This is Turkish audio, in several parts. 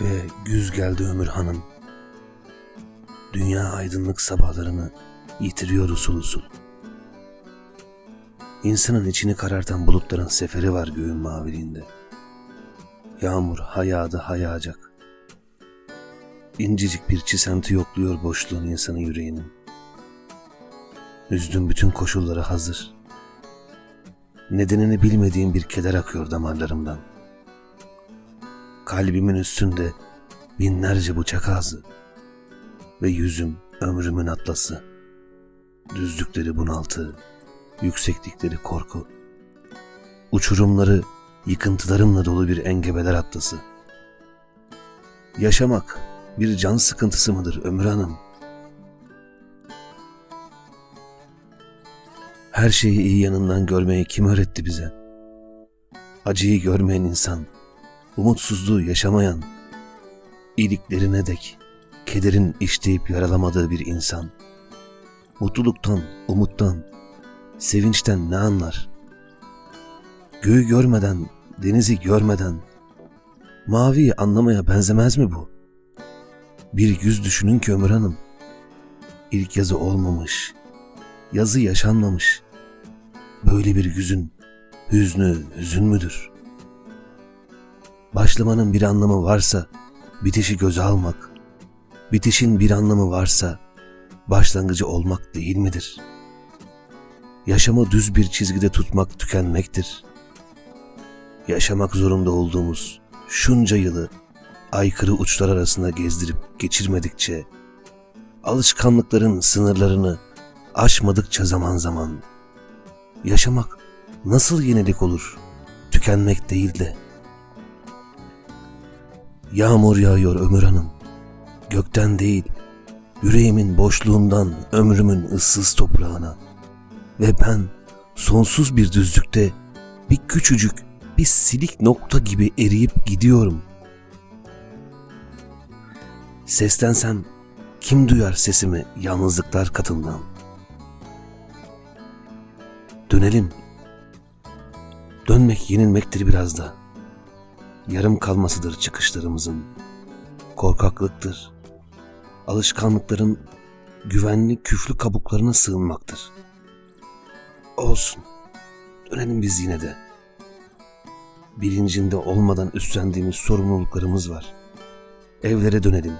Ve güz geldi Ömür Hanım. Dünya aydınlık sabahlarını yitiriyor usul usul. İnsanın içini karartan bulutların seferi var göğün maviliğinde. Yağmur hayağdı hayağacak. İncecik bir çisenti yokluyor boşluğun insanın yüreğinin. Üzdüm bütün koşullara hazır. Nedenini bilmediğim bir keder akıyor damarlarımdan. Kalbimin üstünde binlerce bıçak ağzı ve yüzüm ömrümün atlası. Düzlükleri bunaltı, yükseklikleri korku. Uçurumları yıkıntılarımla dolu bir engebeler atlası. Yaşamak bir can sıkıntısı mıdır Ömür Hanım? Her şeyi iyi yanından görmeyi kim öğretti bize? Acıyı görmeyen insan, umutsuzluğu yaşamayan, iyiliklerine dek kederin işleyip yaralamadığı bir insan. Mutluluktan, umuttan, sevinçten ne anlar? Göğü görmeden, denizi görmeden, maviyi anlamaya benzemez mi bu? Bir yüz düşünün ki Ömür Hanım, ilk yazı olmamış, yazı yaşanmamış. Böyle bir yüzün hüznü hüzün müdür? Başlamanın bir anlamı varsa bitişi göze almak, bitişin bir anlamı varsa başlangıcı olmak değil midir? Yaşamı düz bir çizgide tutmak tükenmektir. Yaşamak zorunda olduğumuz şunca yılı aykırı uçlar arasında gezdirip geçirmedikçe, alışkanlıkların sınırlarını aşmadıkça zaman zaman, yaşamak nasıl yenilik olur, tükenmek değil de. Yağmur yağıyor Ömür Hanım, gökten değil, yüreğimin boşluğundan ömrümün ıssız toprağına. Ve ben sonsuz bir düzlükte bir küçücük, bir silik nokta gibi eriyip gidiyorum. Seslensem kim duyar sesimi yalnızlıklar katından? Dönelim. Dönmek yenilmektir biraz da. Yarım kalmasıdır çıkışlarımızın. Korkaklıktır. Alışkanlıkların güvenli küflü kabuklarına sığınmaktır. Olsun. Dönelim biz yine de. Bilincinde olmadan üstlendiğimiz sorumluluklarımız var. Evlere dönelim.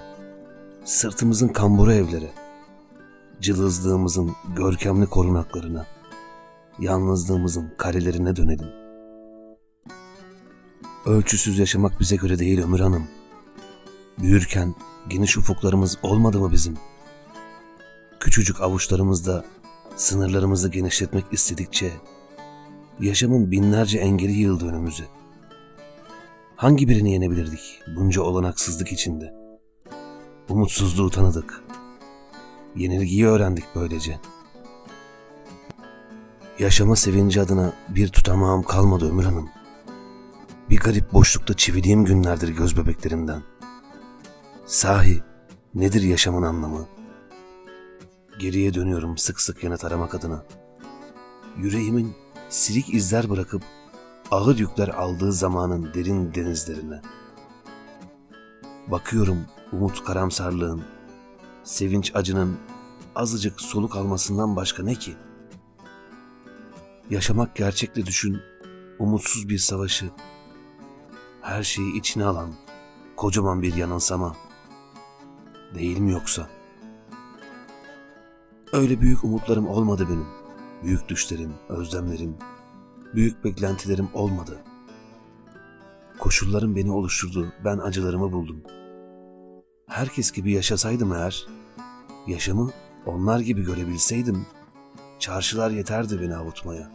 Sırtımızın kamburu evlere. Cılızlığımızın görkemli korunaklarına. Yalnızlığımızın karelerine dönelim. Ölçüsüz yaşamak bize göre değil Ömür Hanım. Büyürken geniş ufuklarımız olmadı mı bizim? Küçücük avuçlarımızda sınırlarımızı genişletmek istedikçe yaşamın binlerce engeli yığıldı önümüze. Hangi birini yenebilirdik bunca olanaksızlık içinde? Umutsuzluğu tanıdık. Yenilgiyi öğrendik böylece. Yaşama sevinci adına bir tutamağım kalmadı Ömür Hanım. Bir garip boşlukta çivilediğim günlerdir göz bebeklerimden. Sahi nedir yaşamın anlamı? Geriye dönüyorum sık sık yanıt aramak adına. Yüreğimin silik izler bırakıp ağır yükler aldığı zamanın derin denizlerine. Bakıyorum umut karamsarlığın, sevinç acının azıcık soluk almasından başka ne ki? Yaşamak gerçekle düşün, umutsuz bir savaşı, her şeyi içine alan kocaman bir yanılsama. Değil mi yoksa? Öyle büyük umutlarım olmadı benim. Büyük düşlerim, özlemlerim, büyük beklentilerim olmadı. Koşullarım beni oluşturdu, ben acılarımı buldum. Herkes gibi yaşasaydım eğer, yaşamı onlar gibi görebilseydim, çarşılar yeterdi beni avutmaya.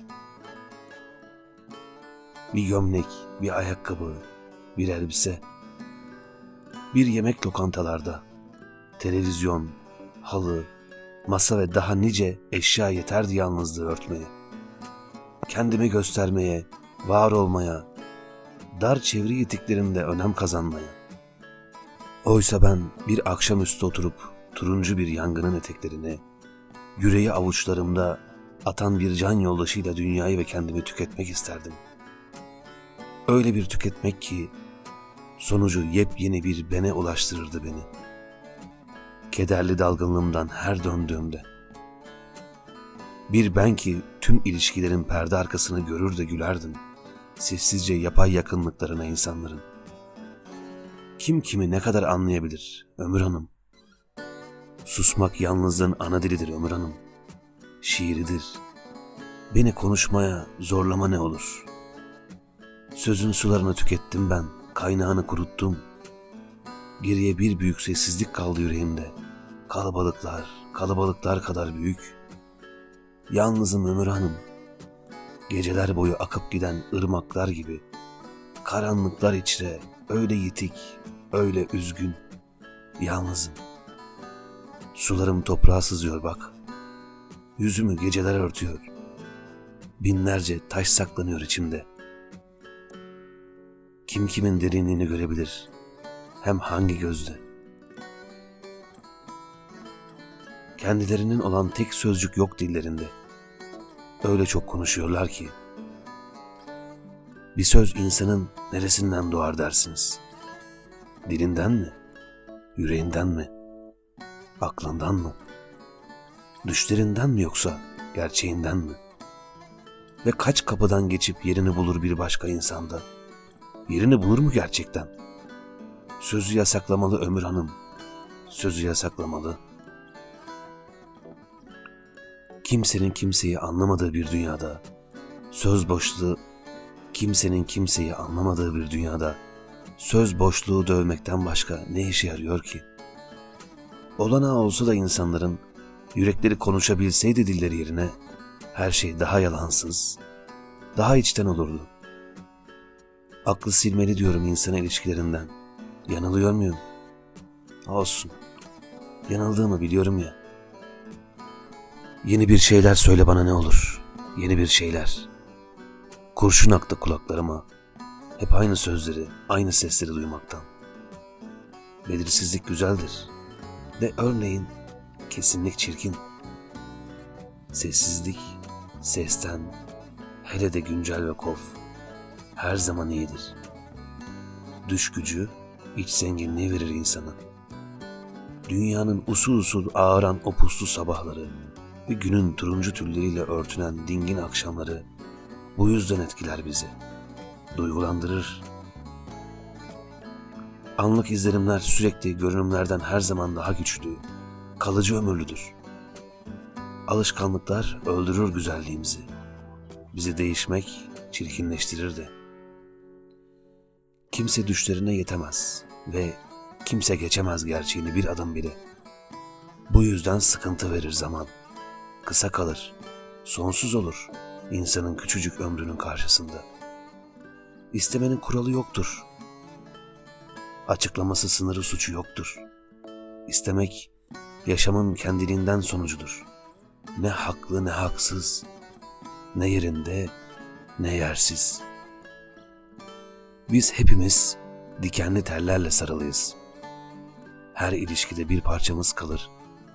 Bir gömlek, bir ayakkabı, bir elbise, bir yemek lokantalarda, televizyon, halı, masa ve daha nice eşya yeterdi yalnızlığı örtmeye. Kendimi göstermeye, var olmaya, dar çevre yetiklerimde önem kazanmaya. Oysa ben bir akşamüstü oturup turuncu bir yangının eteklerine, yüreği avuçlarımda atan bir can yoldaşıyla dünyayı ve kendimi tüketmek isterdim. Öyle bir tüketmek ki sonucu yepyeni bir bene ulaştırırdı beni. Kederli dalgınlığımdan her döndüğümde. Bir ben ki tüm ilişkilerin perde arkasını görür de gülerdim. Sessizce yapay yakınlıklarına insanların. Kim kimi ne kadar anlayabilir Ömür Hanım? Susmak yalnızlığın ana dilidir Ömür Hanım. Şiiridir. Beni konuşmaya zorlama ne olur? Sözün sularını tükettim ben, kaynağını kuruttum. Geriye bir büyük sessizlik kaldı yüreğimde. Kalabalıklar, kalabalıklar kadar büyük. Yalnızım Ömür Hanım. Geceler boyu akıp giden ırmaklar gibi. Karanlıklar içre, öyle yitik, öyle üzgün. Yalnızım. Sularım toprağa sızıyor bak. Yüzümü geceler örtüyor. Binlerce taş saklanıyor içimde. Kim kimin derinliğini görebilir? Hem hangi gözle? Kendilerinin olan tek sözcük yok dillerinde. Öyle çok konuşuyorlar ki. Bir söz insanın neresinden doğar dersiniz? Dilinden mi? Yüreğinden mi? Aklından mı? Düşlerinden mi yoksa gerçeğinden mi? Ve kaç kapıdan geçip yerini bulur bir başka insanda? Yerini bulur mu gerçekten? Sözü yasaklamalı Ömür Hanım. Sözü yasaklamalı. Kimsenin kimseyi anlamadığı bir dünyada, söz boşluğu, kimsenin kimseyi anlamadığı bir dünyada, söz boşluğu dövmekten başka ne işe yarıyor ki? Olanağı olsa da insanların yürekleri konuşabilseydi dilleri yerine her şey daha yalansız, daha içten olurdu. Aklı silmeli diyorum insan ilişkilerinden. Yanılıyor muyum? Olsun. Yanıldığımı biliyorum ya. Yeni bir şeyler söyle bana ne olur. Yeni bir şeyler. Kurşun aktı kulaklarıma. Hep aynı sözleri, aynı sesleri duymaktan. Belirsizlik güzeldir. De örneğin kesinlik çirkin. Sessizlik, sesten, hele de güncel ve kof her zaman iyidir. Düş gücü, iç zenginliği verir insana. Dünyanın usul usul ağıran o puslu sabahları ve günün turuncu tülleriyle örtünen dingin akşamları bu yüzden etkiler bizi. Duygulandırır. Anlık izlenimler sürekli görünümlerden her zaman daha güçlü, kalıcı ömürlüdür. Alışkanlıklar öldürür güzelliğimizi. Bizi değişmek çirkinleştirir de. Kimse düşlerine yetemez ve kimse geçemez gerçeğini bir adım bile. Bu yüzden sıkıntı verir zaman. Kısa kalır, sonsuz olur insanın küçücük ömrünün karşısında. İstemenin kuralı yoktur. Açıklaması sınırı suçu yoktur. İstemek yaşamın kendiliğinden sonucudur. Ne haklı ne haksız, ne yerinde ne yersiz. Biz hepimiz dikenli tellerle sarılıyız. Her ilişkide bir parçamız kalır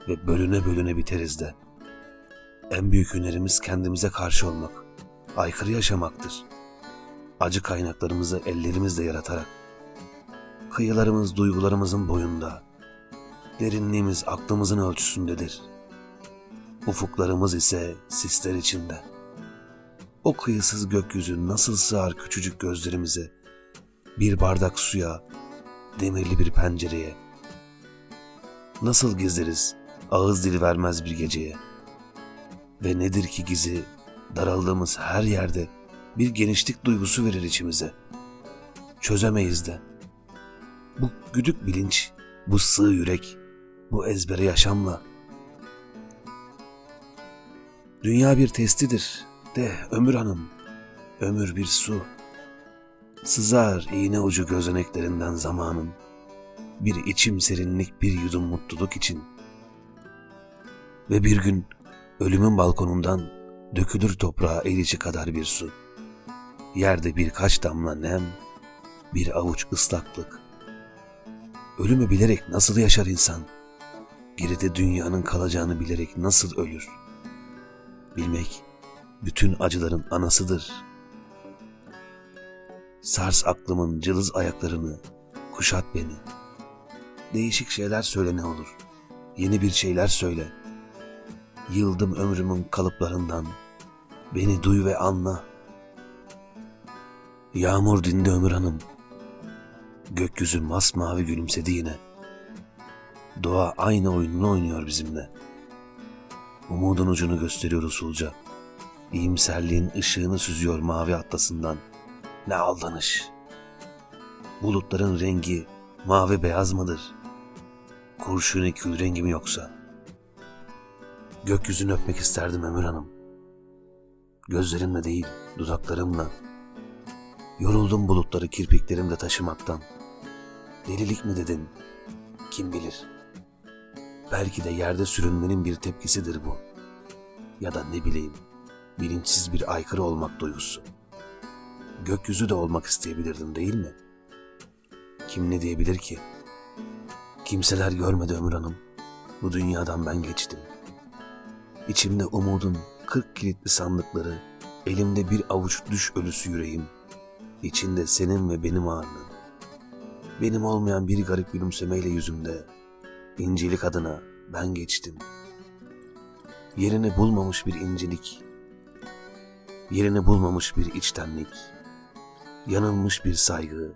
ve bölüne bölüne biteriz de. En büyük hünerimiz kendimize karşı olmak, aykırı yaşamaktır. Acı kaynaklarımızı ellerimizle yaratarak. Kıyılarımız duygularımızın boyunda, derinliğimiz aklımızın ölçüsündedir. Ufuklarımız ise sisler içinde. O kıyısız gökyüzü nasıl sığar küçücük gözlerimize, bir bardak suya, demirli bir pencereye. Nasıl gizleriz ağız dili vermez bir geceye. Ve nedir ki gizi daraldığımız her yerde bir genişlik duygusu verir içimize. Çözemeyiz de. Bu güdük bilinç, bu sığ yürek, bu ezbere yaşamla. Dünya bir testidir de ömür hanım, ömür bir su. Sızar iğne ucu gözeneklerinden zamanın. Bir içim serinlik bir yudum mutluluk için. Ve bir gün ölümün balkonundan dökülür toprağa el içi kadar bir su. Yerde birkaç damla nem, bir avuç ıslaklık. Ölümü bilerek nasıl yaşar insan? Geride dünyanın kalacağını bilerek nasıl ölür? Bilmek bütün acıların anasıdır. Sars aklımın cılız ayaklarını, Kuşat beni. Değişik şeyler söyle ne olur. Yeni bir şeyler söyle. Yıldım ömrümün kalıplarından. Beni duy ve anla. Yağmur dindi ömür hanım. Gökyüzü masmavi gülümsedi yine. Doğa aynı oyununu oynuyor bizimle. Umudun ucunu gösteriyor usulca. İyimserliğin ışığını süzüyor mavi atlasından. Ne aldanış. Bulutların rengi mavi beyaz mıdır? Kurşuni kül rengi mi yoksa? Gökyüzünü öpmek isterdim Ömür Hanım. Gözlerimle değil, dudaklarımla. Yoruldum bulutları kirpiklerimle taşımaktan. Delilik mi dedin? Kim bilir? Belki de yerde sürünmenin bir tepkisidir bu. Ya da ne bileyim, bilinçsiz bir aykırı olmak duygusu. Gökyüzü de olmak isteyebilirdim değil mi? Kim ne diyebilir ki? Kimseler görmedi Ömür Hanım. Bu dünyadan ben geçtim. İçimde umudun kırk kilitli sandıkları, elimde bir avuç düş ölüsü yüreğim. İçinde senin ve benim ağırlığım. Benim olmayan bir garip gülümsemeyle yüzümde, İncilik adına ben geçtim. Yerini bulmamış bir incelik, yerini bulmamış bir içtenlik, yanılmış bir saygı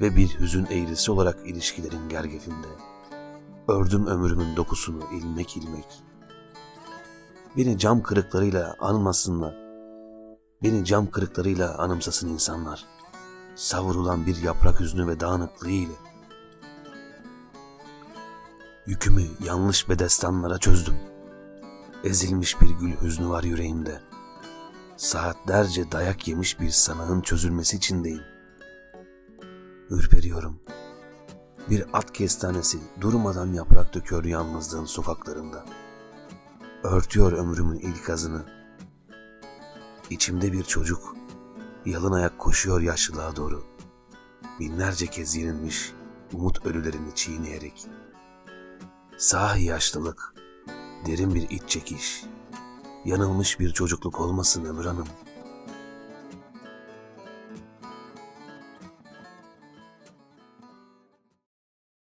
ve bir hüzün eğrisi olarak ilişkilerin gergefinde. Ördüm ömrümün dokusunu ilmek ilmek. Beni cam kırıklarıyla anmasınlar. Beni cam kırıklarıyla anımsasın insanlar. Savrulan bir yaprak hüznü ve dağınıklığı ile. Yükümü yanlış bedestanlara çözdüm. Ezilmiş bir gül hüznü var yüreğimde. Saatlerce dayak yemiş bir sanığın çözülmesi içindeyim. Ürperiyorum. Bir at kestanesi durmadan yaprak döküyor yalnızlığın sokaklarında. Örtüyor ömrümün ilk azını. İçimde bir çocuk yalın ayak koşuyor yaşlılığa doğru. Binlerce kez yenilmiş umut ölülerini çiğneyerek. Sahi yaşlılık, derin bir iç çekiş, yanılmış bir çocukluk olmasın Ömür Hanım.